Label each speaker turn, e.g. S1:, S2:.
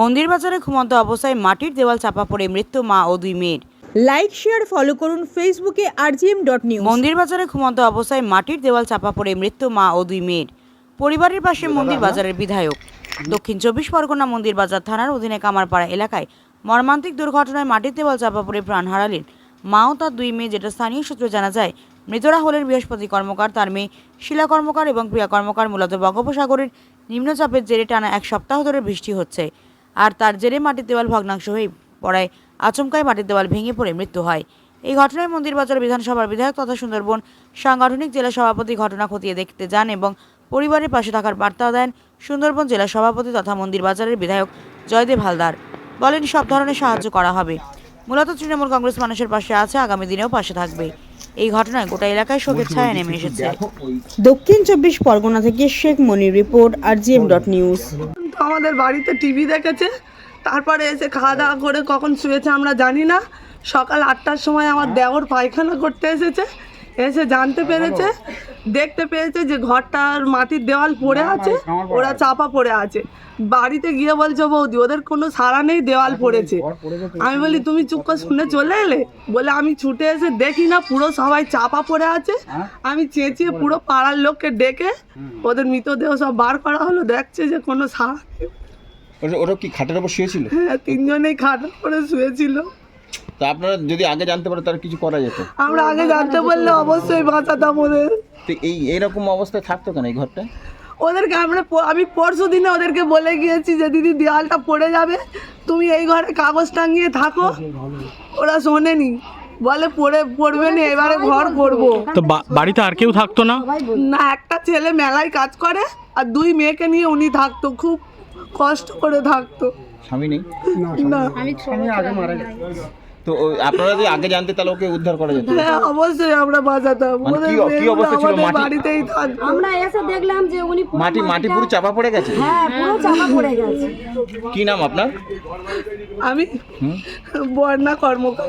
S1: মন্দির বাজারে ঘুমন্ত অবস্থায় মাটির দেওয়াল চাপা পড়ে মৃত্যু মা ও দুই মেয়ের।
S2: লাইক শেয়ার ফলো করুন ফেসবুকে আরজিএম ডট নিউজ
S1: মন্দির বাজারে ঘুমন্ত অবস্থায় মাটির দেওয়াল চাপা পড়ে মৃত্যু মা ও দুই মেয়ের। পরিবারের পাশে মন্দির বাজারের বিধায়ক। দক্ষিণ চব্বিশ পরগনা মন্দির বাজার থানার অধীনে কামারপাড়া এলাকায় মর্মান্তিক দুর্ঘটনায় মাটির দেওয়াল চাপা পড়ে প্রাণ হারালেন মা ও তার দুই মেয়ে যেটা স্থানীয় সূত্রে জানা যায় মৃতরা হলেন বৃহস্পতি কর্মকার তার মেয়ে শিলা কর্মকার এবং প্রিয়া কর্মকার মূলত বঙ্গোপসাগরের নিম্নচাপের জেরে টানা এক সপ্তাহ ধরে বৃষ্টি হচ্ছে। আর তার জেরে মাটির দেওয়াল ভগ্নাংশ হয়ে পড়ায় আচমকায় মাটির দেওয়াল ভেঙে পড়ে মৃত্যু হয়। এই ঘটনায় মন্দিরবাজার বিধানসভার বিধায়ক তথা সুন্দরবন সাংগঠনিক জেলা সভাপতি ঘটনা খতিয়ে দেখতে যান এবং পরিবারের পাশে থাকার বার্তা দেন সুন্দরবন জেলা সভাপতি তথা মন্দিরবাজারের বিধায়ক জয়দেব হালদার। বলেন সব ধরনের সাহায্য করা হবে। মূলত তৃণমূল কংগ্রেস মানুষের পাশে আছে আগামী দিনেও পাশে থাকবে। এই ঘটনায় গোটা এলাকায় শোকের ছায়া নেমে এসেছে।
S2: দক্ষিণ চব্বিশ পরগনা থেকে Sheikh Monir report R G M dot news.
S3: তো আমাদের বাড়িতে টিভি দেখেছে, তারপরে এসে খাওয়া দাওয়া করে কখন শুয়েছে আমরা জানি না। সকাল আটটার সময় আমার দেওর পায়খানা করতে এসেছে। এসে জানতে পেরেছে দেখতে পেয়েছে যে ঘরটার মাটির দেওয়াল পড়ে আছে ওরা চাপা পড়ে আছে। বাড়িতে গিয়ে বলছে বৌদি ওদের কোনো সারা নেই দেওয়াল পড়েছে। আমি বলি তুমি চুপ করে শুনে চলে এলে? বলে আমি ছুটে এসে দেখি না পুরো সবাই চাপা পড়ে আছে। আমি চেঁচিয়ে পুরো পাড়ার লোককে ডেকে ওদের মৃতদেহ সব বার করা হলো দেখছে যে কোনো সারা
S4: ওটা কি খাটের ওপর শুয়েছিল?
S3: হ্যাঁ তিনজনেই খাটের পরে শুয়েছিল।
S4: তা আপনারা যদি আগে জানতে পারেন তার কিছু করা যেত।
S3: আমরা আগে জানতে পারলে অবশ্যই বাঁচাতাম ওদের।
S4: তো এই এইরকম অবস্থায় থাকতো কেন এই ঘরটা?
S3: ওদেরকে আমরা আমি পরশু দিনে ওদেরকে বলে গিয়েছি যে দিদি দেওয়ালটা পড়ে যাবে। তুমি এই ঘরে কাগজ টাঙিয়ে থাকো। ওরা শোনেনি। বলে পড়ে পড়বে না এবারে ঘর করব
S5: তো বাড়িতে আর কেউ থাকতো না?
S3: না একটা ছেলে মেলায় কাজ করে আর দুই মেয়েকে নিয়ে উনি থাকতো। খুব কষ্ট করে থাকতো।
S4: স্বামী নেই?
S3: না।
S4: তো আপনারা যদি আগে জানতে তাহলে ওকে উদ্ধার করা যেত।
S3: হ্যাঁ অবশ্যই আমরা বাঁচাতাম।
S4: মানে কি- কি অবস্থা ছিল? মাটি-
S3: বাড়িতেই থাকতো।
S6: আমরা এসে দেখলাম যে উনি
S4: মাটি মাটি পুরো চাপা পড়ে গেছে?
S6: হ্যাঁ পুরো চাপা পড়ে গেছে।
S4: কি নাম আপনার?
S3: আমি বর্ণা কর্মকার।